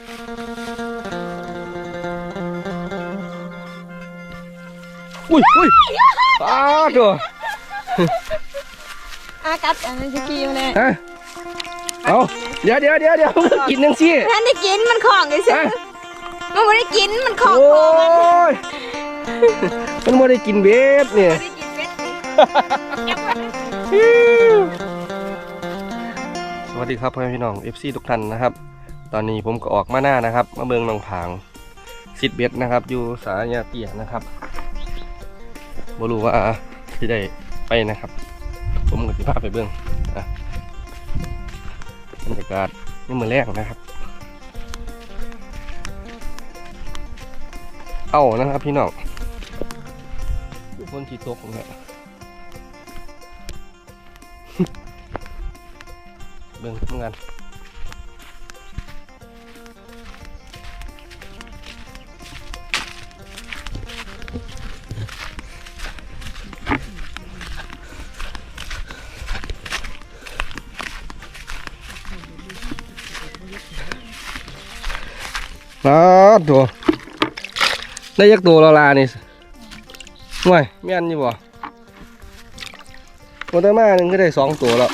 อุ้ยอุ้ยอ้าวตัวอากัดอันนั้นจะกินเลยฮะเอาเดี๋ยวเดี๋ยวเดี๋ยวเดี๋ยวกินนังซี่ท่านได้กินมันของไอ้สิฮะมันไม่ได้กินมันของโอ้โคมันยมันไม่ได้กินเบ็ดเนี่ยไม่ได้กินเป็ดเก็บไว้สวัสดีครับพ่อแม่พี่น้อง FC ทุกท่านนะครับ ตอนนี้ผมก็ออกมาหน้านะครับ มาเบิงหนองผางซิดเบ็ดนะครับ อยู่สายาเตียนะครับบ่รู้ว่าที่ได้ไปนะครับ ผมก็สิพาไปเบิงอะบรรยากาศนี่มือแรกนะครับ เอานะครับพี่น้องคนที่ตกเนี่ยเบิ่งทำงานาตัวได้ยักตัวละลานี่ห่วยแม่นอยู่บ่โมเตอร์มาหนึ่งก็ได้สองตัวแล้ว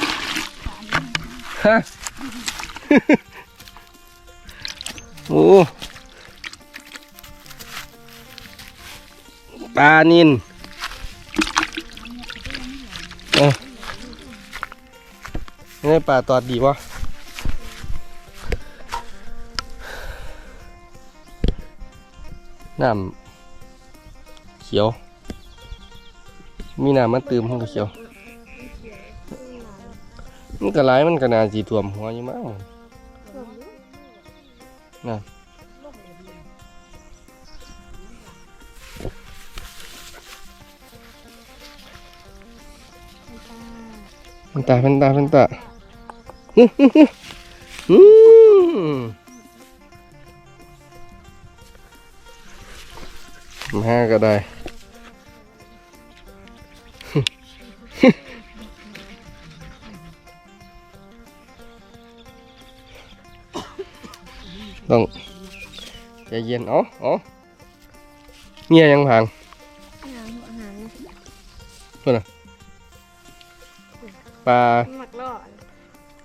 ฮะโอ้ปลานินเอ้ยนี่ปลาตอดดีวะ น้ำเขียว มีน้ำมันตืมห้องเขียว มันก็หลายมันก็นาสีท่วมหัวอยู่มั้งน่ะมันตามันตามันตาฮึ่ม ฮึ่มฮึ่มมาก็ได้ ต้องใจเย็นอ๋ออ๋อเงียยังพังปลาหมักล่อ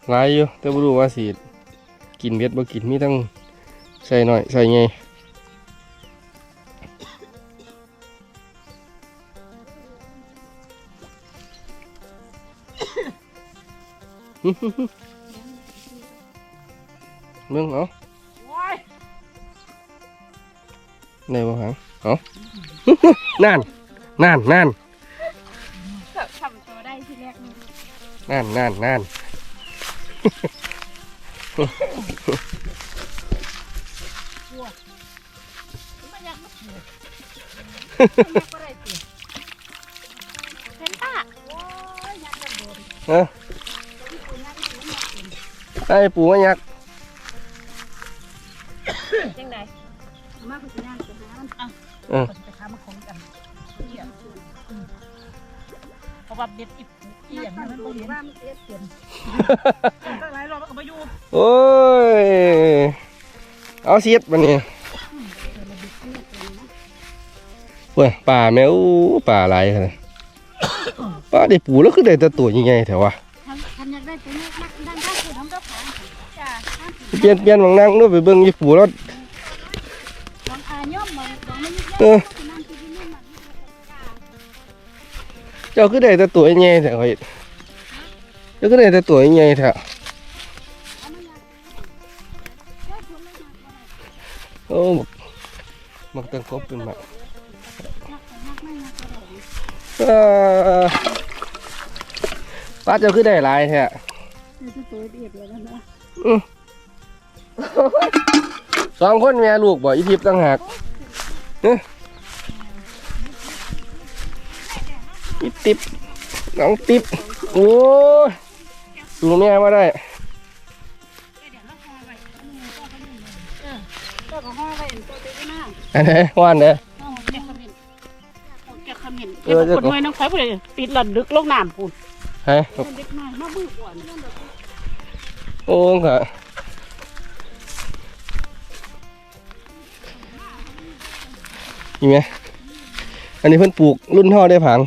หลายอยู่แต่บ่รู้ว่าสิกินเบ็ดบ่กินมีตั้งใส่หน่อยใส่ไง เบิ่งเอาไหนบ่หาง ได้ที่แรกนี่นั่นนั่นนั่นเห็นปะฮะไอ้ปูมายักษ์จังไดมาคุณย่างไปหามันอะเออไปหามันของกันเที่ยเพราะว่าเบ็ดอีเที่ยมันบ่เห็นว่ามันเอ็ดเต็มตั้งหลายรอบมันก็บ่อยู่โอ้ยเอาเสียดมาเนี่ยเว้ยป่าแมวป่าอะไรขนาดป่าได้ปูแล้วคือได้แต่ตัวใหญ่ๆแถววะทันทันอยากได้ตัวนี้นักดังได้คือน้ำก็ผาจ้า เปลี่ยนเปลี่ยนหวังนั่งด้วยไปเบิ่งยี่ปูแล้วบางอาย่อมบางบางไม่ยึดเออนั่นคือที่นี่มันเจ้าคือได้แต่ตัวใหญ่แถวเฮ็ดเจ้าคือได้แต่ตัวใหญ่แถวโอ้บักมักตังกบเป็นมักเอ่อป้าเจ้าคือได้หลายแท้คือตัวเดียดแล้วนะ สองคนแม่ลูกบ่อีทิพย์ตั้งหากเอ้ยอีติ๊บน้องติ๊บโอ้ยดูแม่มาได้ก็ก็ห้องไว้ตัวเดียวนะอันไหนว่านเด้อห้องแกขมิ้นแกขมิ้นเออเดี๋ยวคนน้อยน้องไฟผู้ใดติดหลัดลึกลงน้ำปูนเฮ้ยเด็กน้อยมาบื้อก่อนโอ้ค่ะ นี่ไหมอันนี้เพิ่นปลูกรุ่นห่อได้ผัง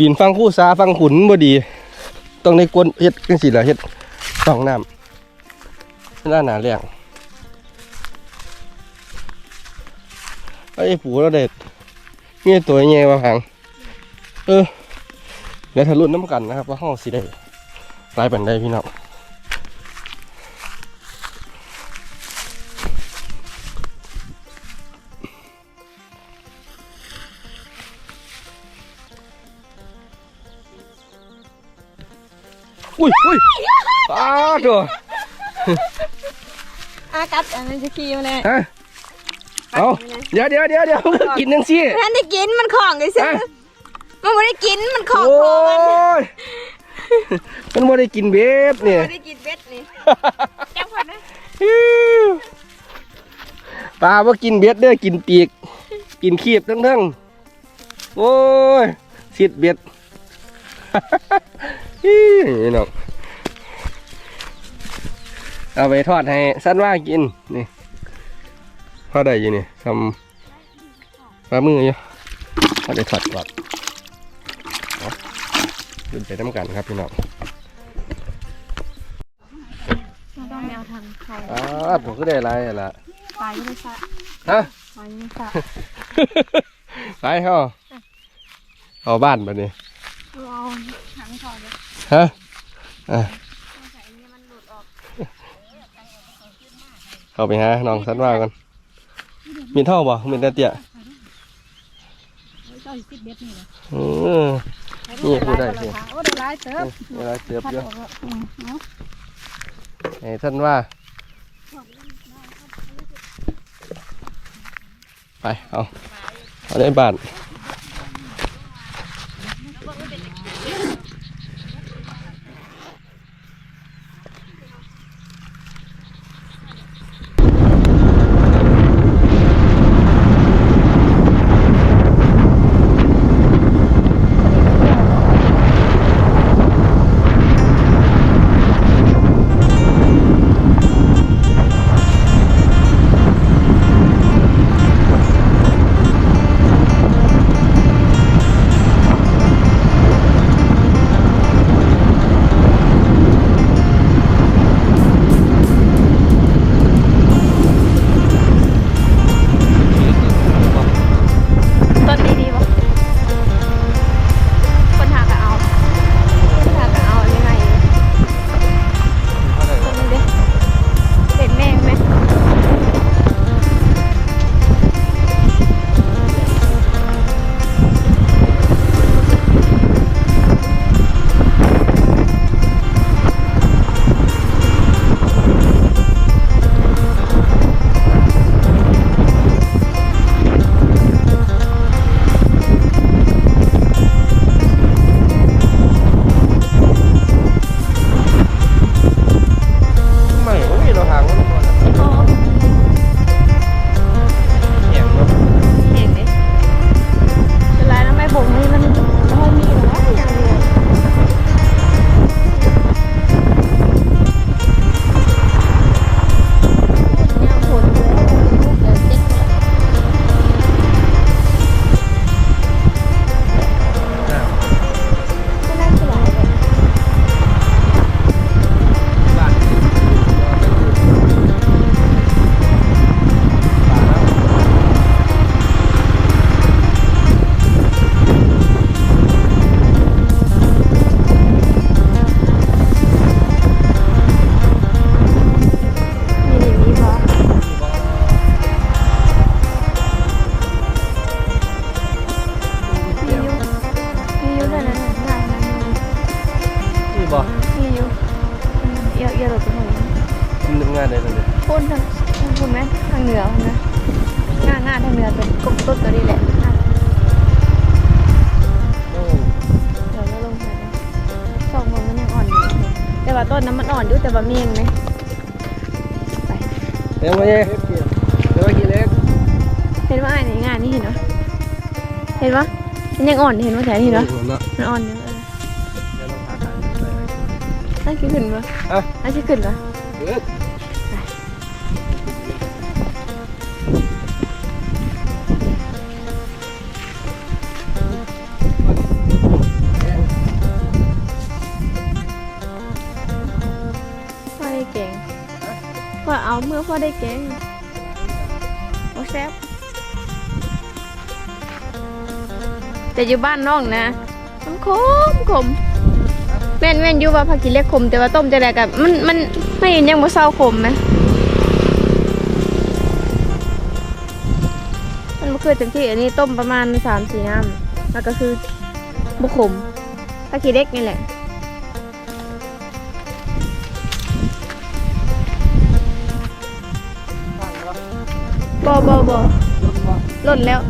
ดินฟังคู่สาฟังขุนบ่ดี ต้องในกวนเฮ็ดจังซี่ล่ะเฮ็ดตองน้ำหน้าหนาแรงไอ้ปูแล้วเด็ดมีตัวใหญ่ว่าผังเออเดี๋ยวทะลุน้ำกันนะครับว่าห้องสิได้ลายปันได้พี่น้อง อุ้ยอุ้ยอ้าวตัวอากัดอันนั้นจะขี้มาเลยฮะเอาเดี๋ยวเดี๋ยวเดี๋ยวเดี๋ยวกินนังซี่ท่านได้กินมันของไอ้ซื้อฮะมันไม่ได้กินมันของโอ้โคมันยมันไม่ได้กินเบ็ดเนี่ยไม่ได้กินเบ็ดนี่แก้วคนนะปลาว่ากินเบ็ดเด้อกินปีก กินขีบทั้งๆโอ้ยสิดเบ็ด นี่น้องเอาไปทอดให้สั้นว่ากินนี่พอดได้อยู่นี่ทำปลามืออยู่พอดได้ทอดก่อนเอาขึ้นไปน้ำกันครับพี่น้องมันต้องแนวทางเขาอ้าผมก็ได้ไรล่ะตาไม่ใช่ฮะตาไม่ใช่ไปเฮาเอาบ้านบัดนี้เอาทั้งถอดเลย ฮะอะใส่นี่มันหลุดออกเข้าไปหาน้องสันว่ากันมีเท่าบ่มีแต่เตี้ยเจ้าสิบเบ็ดนี่แหละเออนี่พูดได้สิโอ้ได้หลายเติบเวลาเสียบพัดเยออะอกแล้วอืมเอาไอ้ท่านว่าไปเอาเอาในบ้านเห็นปะมันยังอ่อนเห็นปะแถวนี้เนาะเนาะมันอ่อนอยู่เออเดี๋ยวเราพาถ่ายไปน่าคิดขึ้นปะอะน่าคิดขึ้นปะ ได้แกงโอ้แซ่บแต่อยู่บ้านน้องนะมันขมขมแม่นแม่นอยู่ว่าผักกิเล็กขม แต่ว่าต้มจะได้กับมันมันไม่เห็นยังบ่เศร้าขมไหมมันบ่คือเต็มที่อันนี้ต้มประมาณสามสี่น้ำแล้วก็คือบุขมผักกิเล็กนี่แหละ บอบอบอหล่นแล้ว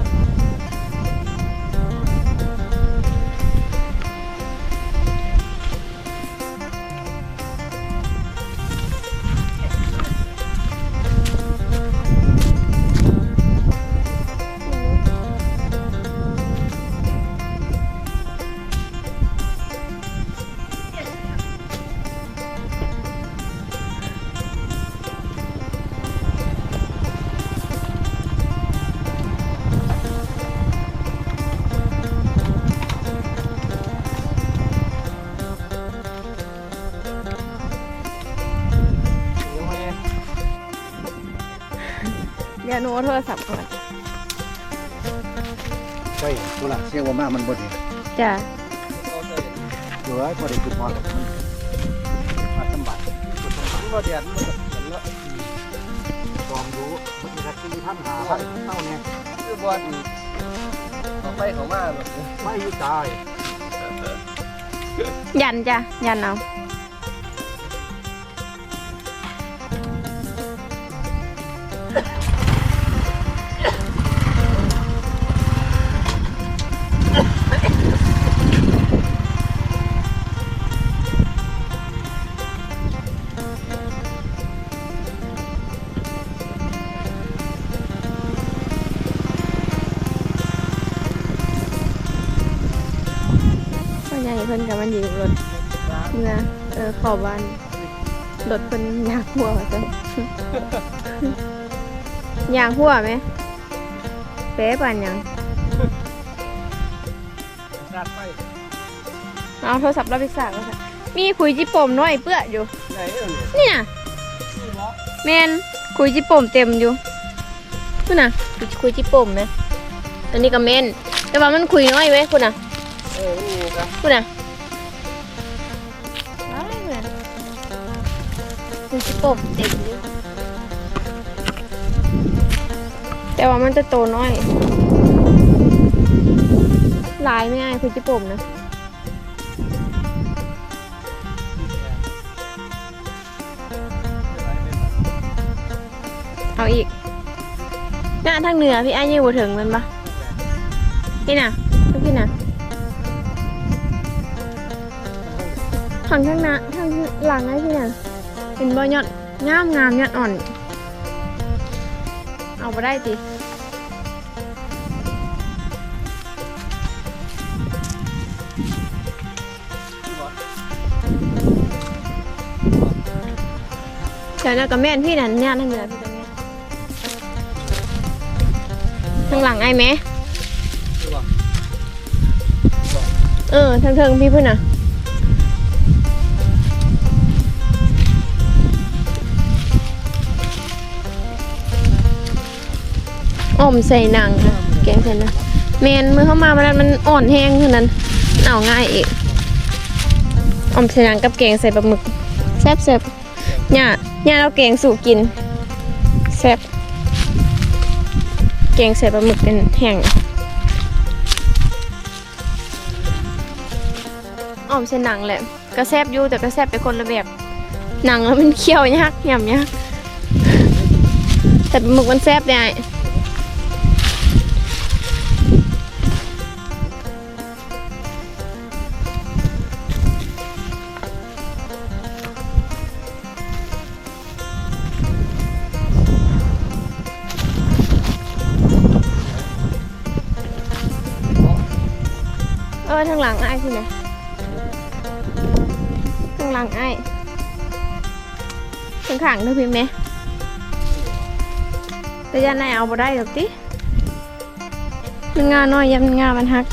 เดี๋ยวหนูเอาโทรศัพท์ก่อนใช่กูล่ะเสียงว่ามากมันบดนี่จ้ะเหลือพอได้คือพอแล้วมันมาสำบัดมันบ่แดดมันก็สั่นเนาะลองดูมันมีสักกี่พันหาพันเท่านี้คือบอลเอาไปเขามาแบบนี้ไม่อยู่ตายยันจ้ะยันเอา ใหญ่เพิ่นกับมันอยู่รถเมื่อเออขอบ้านรถเพิ่นยางหัวจังยางหัวไหมเป๊ะปานยังชาดไปเอาโทรศัพท์เราไปสากแล้วค่ะมีคุยจิปมน้อยเปื้ออยู่เนี่ยนี่บ่แมนคุยจิปมเต็มอยู่คุณน่ะคุยจิปมนะอันนี้ก็แมนแต่ว่ามันคุยน้อยไว้คุณน่ะ เออมันมีกันคุณน่ะน้อยเหมือนคุยจิปมเต็มอยู่แต่ว่ามันจะโตน้อยลายไม่ง่ายคุยจิปมนะเอาอีกหน้าทางเหนือพี่ไอ้ยังบ่ถึงแมันปะพี่น่ะพี่น่ะ ทางข้างหน้าทางหลังไอ้พี่น่ะเป็นบ่อยอดงามงามยอดอ่อน เอาไปได้สิเดี๋ยวนะกับแม่พี่น่ะเนี่ยทางเหนือพี่ตรงนี้ทางหลังไอ้ไหมเออทางเทิงพี่พุ่นน่ะอ่อ มใส่หนังค่ะแกงใส่หนังเมนมือเข้ามามันมันอ่อนแห้งเท่านั้นเอาง่ายอีกออมใส่หนังกับแกงใส่ปลาหมึกแซ่บแซ่บเนี่ยเนี่ยเราแกงสู่กินแซ่บแกงใส่ปลาหมึกเป็นแห้งออมใส่หนังแหละก็แซบอยู่แต่ก็แซบไปคนละแบบหนังแล้วมันเคี้ยวยากหยำยากแต่ปลาหมึกมันแซบได้างหลังไอ้คุณนะข้างหลังไอ้ข้างขังด้วยพี่เมย์แต่ยานไอเอาบ่ได้หรอกติมันงาน้อยยันงามันหัก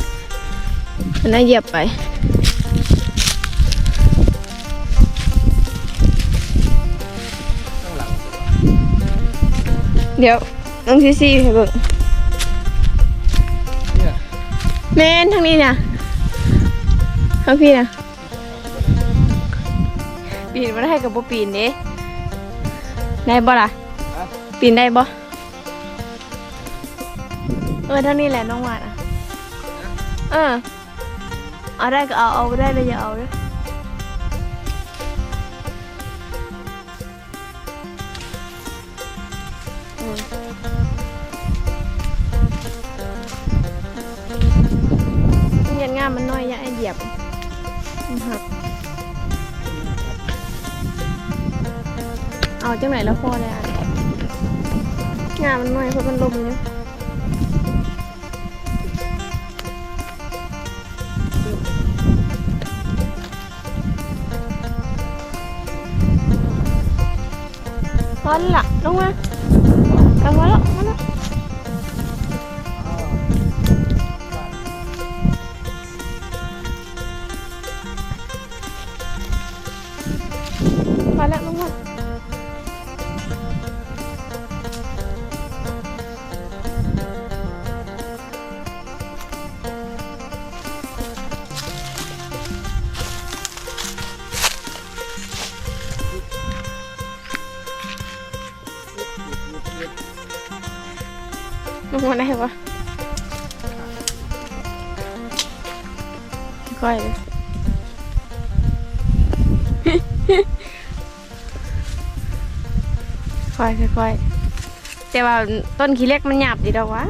มันน่าเหยียบไปเดี๋ยวน้องซีซีให้เบิ่งแม่นทางนี้เนี่ย ทางพี่นะปีนมาได้กับบ่ปีนเด้ได้บ่ล่ะ ปีนได้บ่เออทางนี้แหละน้องวาดอะ เออ เอาได้ก็เอา เอาได้เลยอย่าเอาเลย หักเอาจังไหนแล้วพอเลยอะงามมันน้อยเพราะมันลมเนี่ยพอแล้วล่ะลงมาลงมาแล้วมาแล้ว ลงมาได้ปะค่อยเลยค่อยค่อยแต่ว่าต้นขี้เล็กมันหยาบดีดอกวะ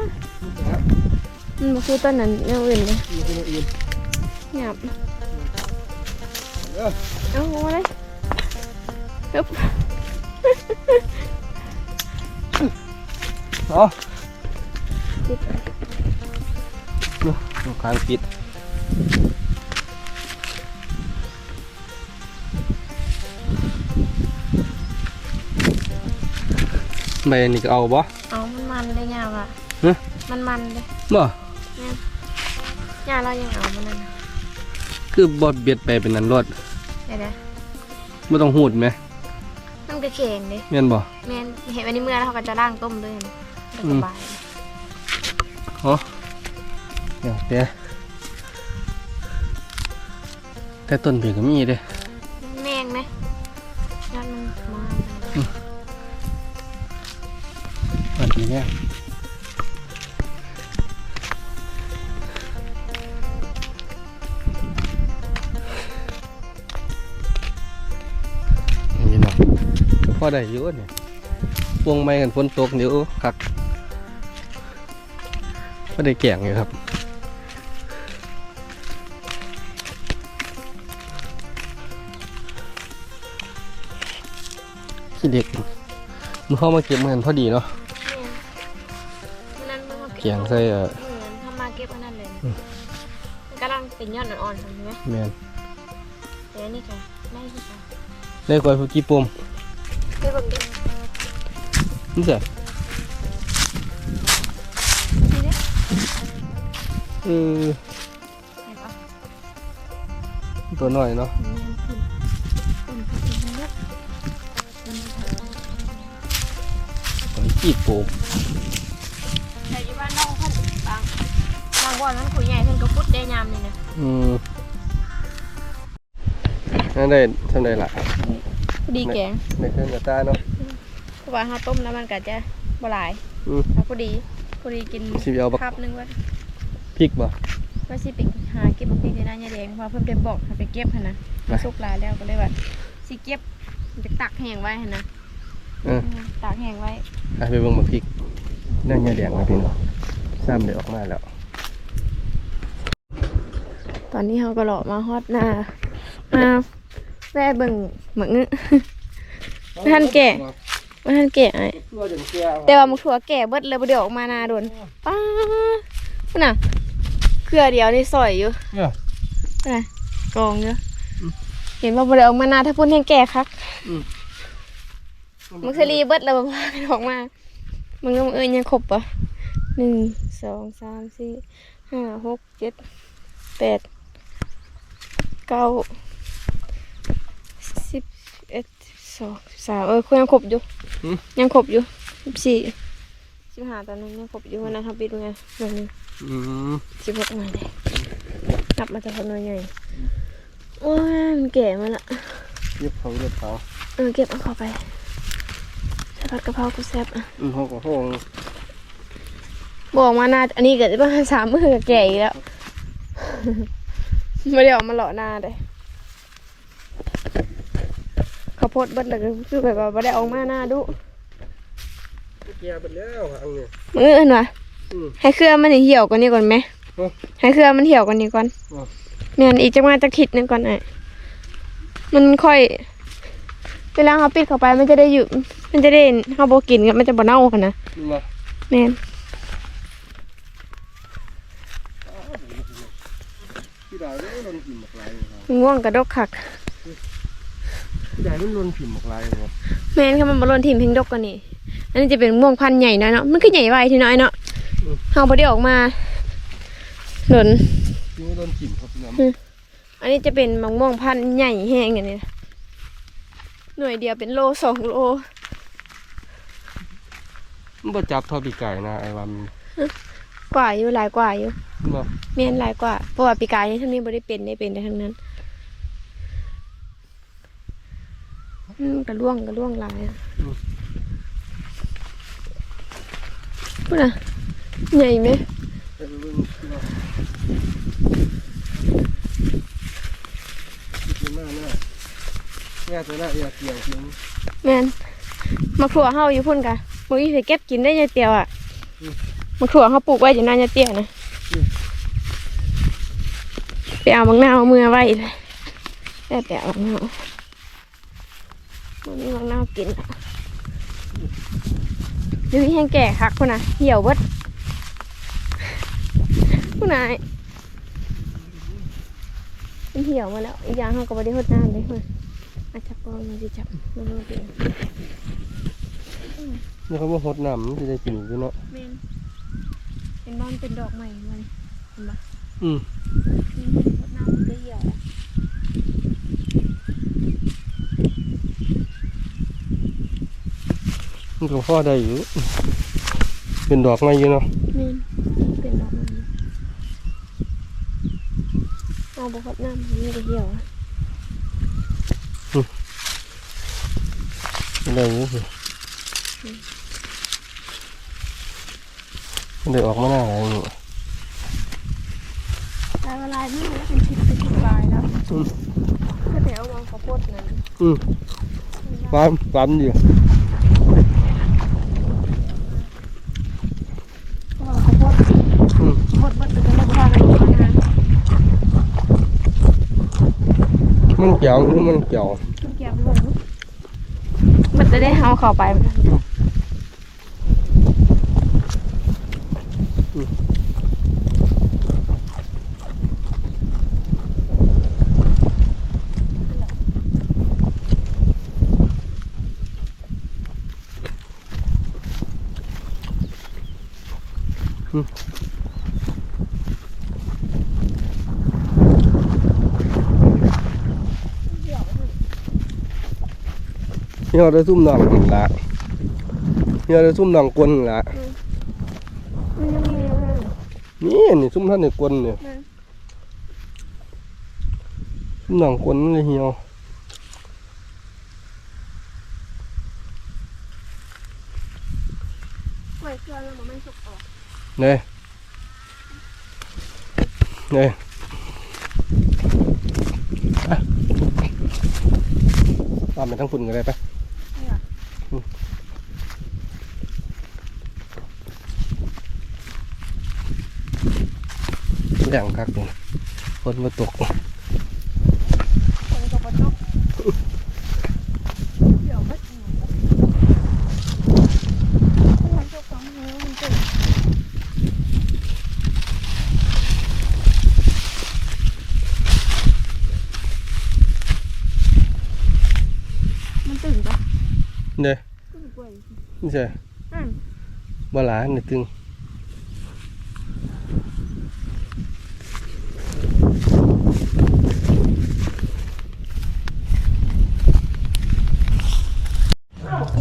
มันคือต้นนั้นอย่างอื่นเลยหยาบเออเอาลงมาเลยฮึบเนาะลูกค้างปิดใบนี่ก็เอาบ่เอามันมันเลยหยาบอะฮะมันมันเลยบ่หยาบเรายังเอามันนั่นน่ะคือบอดเบียดไปเป็นนันรถเดี๋ยวนะไม่ต้องหูดไหมมันก็เข่งเลยแม่นบ่แม่นเห็นวันนี้เมื่อแล้วเขาก็จะล่างต้มเลยนะมันอืสมบาย อ๋อเดี๋ยวเดี๋ยวแต่ต้นเบียก็มีเด้แมงไหมยอดมันมาอันนี้เนี่ยนี่เนาะก็พอได้อยู่เนี่ยพวงไม้กันฝนตกเดี๋ยวคัก พอได้แก่งอยู่ครับขี้เด็กมึงเข้ามาเก็บมันพอดีเนาะมันนั้นมันมาเกียงใส่เอ่อเหมือนถ้ามาเก็บอันนั้นเลยอืมมันกำลังเป็นยอดอ่อนๆใช่ไหมแมนแต่อันนี่ค่ะได้ที่ค่ะได้กวยพวกกี่ปมไปเบิ่งดิ นี่สินี่ เด้เออเห็นปะตัวน้อยเนาะแม่นขึ้นขึ้นขึ้นขึ้นเยอะขึ้นขึ้นตัวกี่ปมแต่ที่บ้านน้องเพิ่นบางบางวันมันขุยใหญ่เพิ่นก็พุดได้ยามนี่นะอืมนั่นได้ทำได้ละพอดีแกงในเครื่องกระตาเนาะเพราะว่าถ้าต้มแล้วมันก็จะบ่หลายอืมถ้าพอดีพ อดีกินสิเอาบักคาบหนึงว่าพริกบ่ ว่าสิไปหาเก็บบักพริกในน้ายายแดงเพราะเพิ่นได้บอกให้ไปเก็บหั่นนะไป สุกหลายแล้วก็เลยว่าสิเก็บไปตักแห้งไว้หั่นนะเออตากแห้งไว้อะไปเบิ่งบักพริกนั่นยาแดงนะพี่น้องซ้ำเดี๋ยวออกมาแล้ว ตอนนี้เขาก็หลอมาฮอดหน้ามาแว่เบิ่งเหมือนไม่ทันแก่ ว่าท่านแก่ไอ้ตัวจนแก่แต่ว่ามุกถั่วแก่เบิดเลยบ่เดี๋ยวออกมาหนาโดนป้าพุ่นน่ะเครือเดียวนี่สอยอยู่เนี่ยพุ่นน่ะกองอยู่เห็นว่าบ่ได้ออกมาหนาถ้าพุ่นแห้งแก่คักมุกสลีเบิดเลยบ่พากันออกมา มันก็เอ้ยยังครบปะหนึ่งสองสามสี่ห้าหกเจ็ดแปดเก้าสิบเอ็ดสิบสอง สิบสามเออคุยยังครบอยู่หืมยังครบอยู่สิบสี่สิบห้าตอนนั้นยังครบอยู่วันนั้นทำปิดไงหน่วยหนึงอืมสิบหกหน่วยเลยนับมาจากคนหน่วยใหญ่โอ้ยมันแก่มาละเรียบเขาเรียบเขาเออเก็บเอาเข้าไปใส่ผัดกะเพรากูแซ่บอะอืมห้องกับห้องบอกมานาอันนี้เกิดประมาณสามมือกับแก่อีกแล้วไม่ได้เออกมาหล่อหน้าเลยข้าวโพ ดเบิดเลยก็คือแบบว่าไม่ได้เออกมาหน้าดุแก่ไปแล้วหางเนี่ยมืออื่นวะอืม ให้เครือมันเหี่ยวกว่านี้ก่อนไหมเอ้าให้เครือมันเหี่ยวกว่านี้ก่อนอะเนี่ยอีกจังมาจะขิดหนึงก่อนไอ้มันค่อยเวลาเขาปิดเข้าไปมันจะได้อยู่ มันจะได้เขาโบกินกันมันจะบ่เน่ากันนะนี่มาแม่นพี่ดาวได้ลนผิมหมกลายครับมันง่วงกระดกคัก พี่ดาวได้ลนผิมหมกลายครับแม่นค่ะมันบอลลนทีมเพ่งดกกว่านี่อันนี้จะเป็นม่วงพันธุ์ใหญ่น้อยเนาะมันคือใหญ่ไวทีน้อยเนาะเฮาพอได้ออกมา หล่นพี่ไม่ลนผิมครับพี่น้ำอันนี้จะเป็นมะม่วงพันธุ์ใหญ่แห้งอย่างนี้นะหน่วยเดียวเป็นโลสองโลมันบ่จับเทอปีไก่นะไอ้วันกว่าอยู่หลายกว่าอยู่มันบ่แม่นหลายกว่าเพราะว่าปีกายนี้ทั้งนี้บ่ได้เป็นได้เป็นแต่ทั้งนั้นอืม กระล่วงกระล่วงหลายอะพูดนะใหญ่ไหมไปเบิ่งพี่น้องพี่หน้าหน้าแง่ตัวหน้าอยากเกี่ยวเพียงแม่นมะขัวเฮาอยู่พุ่นกะมึงสิเก็บกินได้ยายเตียวอะอืมมะขัวเฮาปลูกไว้อยู่หน้ายายเตียวนะอืมไปเอาบางหน้าเอามือไว้เลยแต่ไปเอาบางหน้า มันมีบางหน้ากินอะดูแห้งแก่คักพุ่นน่ะเหี่ยวเบิดพุ่นน่ะมันเหี่ยวมาแล้วอีกอย่างเฮาก็บ่ได้หดน้ำเลยเฮ้ยอาจจะปองมันสิจับมันบ่เป็นนี่เขาบอกหดน้ำมันจะได้กินอยู่เนาะเมนเป็นบ้านเป็นดอกใหม่มาเลยเห็นปะอืมนี่รดน้ำมันก็เหี่ยวแล้ว มันก็พอได้อยู่ เป็นดอกไม้อยู่เนาะเมนเป็นดอกใหม่เอาบุกรดน้ำมันก็เหี่ยวอะได้อยู่สิมันได้ออกมาหน้าอะไรนี่ลายละลายนี่แล้วเป็นชิดเป็นชิดลายแล้วอืมก็แต่เอาวางข้าวโพดนั้นอืมฟาร์มฟาร์มอยู่ ก็วางข้าวโพด อืม ข้าวโพดเบิดไปก็เลยพากันลงมานะ มันเกี่ยวหรือมันเกี่ยว มันจะได้เอาเข้าไป นี่เราได้ซุ่มหนองหั่นละนี่เราได้ซุ่มหนองกลนหั่นละมันยังมีอะไรนี่นี่ซุ่มท่านในกลนเนี่ยอืมซุ่มหนองกลนมันเลยเหี่ยวกล้วยเครือแล้วมันไม่สุกออกเนี่ยเนี่ยอะตามไปทั้งฝุ่นกันเลยไปเนี่ย แรงคักฝนมาตกฝนตกมาตกเดี๋ยวมันมันตกสองนิ้วมันตึงมันตึงปะ เนี่ย ตึงกล้วย นี่ใช่อืมบาหลาเนี่ยตึง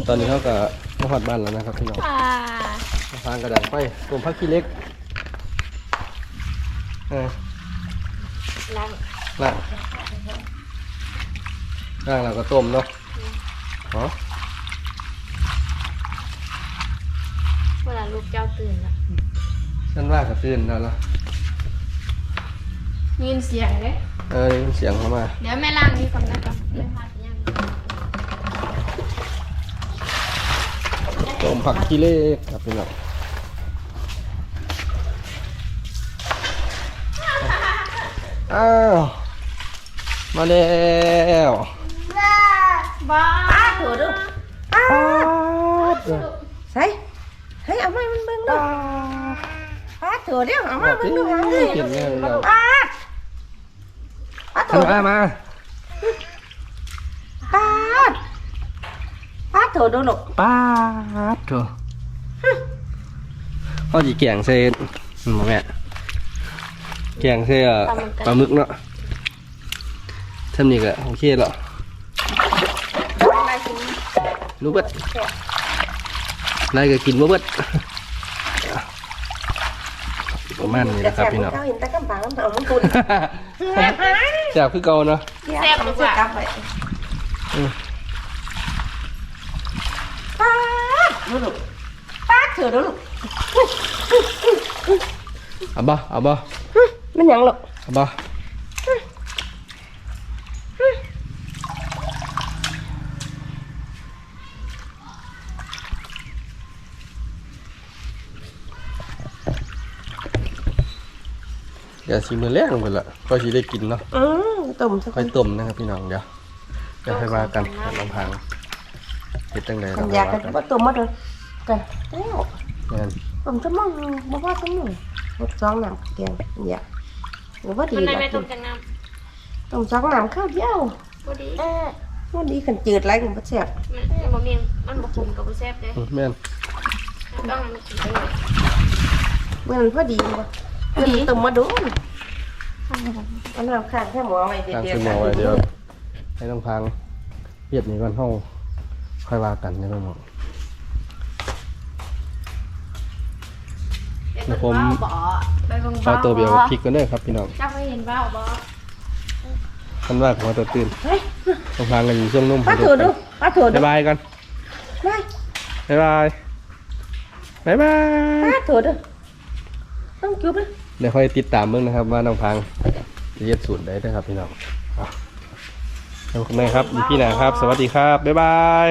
ตอนนี้เขาก็มาหอดบ้านแล้วนะครับพี่น้องป่าทางกระดังไปต้มผักขี้เหล็กเออล้างล่างล่างแล้วก็ต้มเนาะอ๋อ เวลาลูกเจ้าตื่นละฉันว่าก็ตื่นแล้วล่ะมีเสียงเลยเออนี่มันเสียงเข้ามา เดี๋ยวแม่ล้างนี่ก่อนนะครับเลยพาไปย่างต้มผักขี้เหล็กครับพี่น้องอ้าว มาแล้วบ้าป้าเถอะดูป้าเออใส่ เฮ้ยเอาไม้มันเบิ่งดูป้าเถอะเดี๋ยวเอาไม้เบิ่งดูหาเลยเห็นแล้วเราป้าป้าเถทำอะมามาป้าป้าเถอะดูลูกป้าดเถอะเขาจีแกงเส้นหมแม่แกงเส้นอะปลาหมึกเนาะทำนี่ก็โอเคแล้วอะไรกินรู้เบิด นายก็กินบ่เบิดประมาณนี้นะครับพี่น้องเห็นแต่กำปังเอามันตุนแซ่บคือเก่าเนาะแซ่บดีกว่ากลับไปป้าดูลูกป้าเถอะดูลูกเอาบ่เอาบ่มันยังลูกเอาบ่ เดี๋ยวสิมือแรกลงไปละก็สิได้กินเนาะอืมต้มสักค่อยต้มนะครับพี่น้องเดี๋ยวเดี๋ยวค่อยว่ากันลำพังเฮ็ดจังได๋มัเรานค่อยากอยกัว่านกันว่าต้มมาเลยกันแล้วแม่นต้มจะมั่งบอกว่าต้มหนึ่งรสสองน้ำแกงอยากหรือว่าดีมันได้ละไม่ต้มจังน้ต้มสองน้ำข้าวเดียวำบ่ดีเออว่าดีกันจืดไรกันบ่แซ่บมันมันบ่มีมันบ่ขมกับบ่แซ่บเลยอืมแม่นต้องมันกินไปเลยเมื่อมันพอดีบ่ พอดีต้มมาโดูอันนั้นข้างแค่หมอไว้เดียวตั้งสมอไว้เดี๋ยวให้ต้องพังเฮ็ดนี่ก่อนเฮาค่อยว่ากันเด้อน้องเดี๋ยวผมบ่ไปเบิ่งๆขอตัวเบียวกับพริกกันเด้อครับพี่น้องเจ้าเคยเห็นว่าวบ่ท่านว่าขอตัวตื่นเฮ้ยต้องพังกันอยู่ช่วงนุ่มป้าถั่วดูป้าถั่วดูบ๊ายบายกันไปบ๊ายบายบ๊ายบายป้าถั่วดูต้องจุ๊บเลย เดี๋ยวค่อยติดตามเบิ่งนะครับว่าน้องพังจะเย็ดสูตรได้นะครับพี่น้องเอาขอบคุณนะครับพี่หนาครับ สวัสดีครับ บ๊ายบาย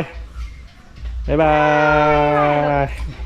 บ๊ายบาย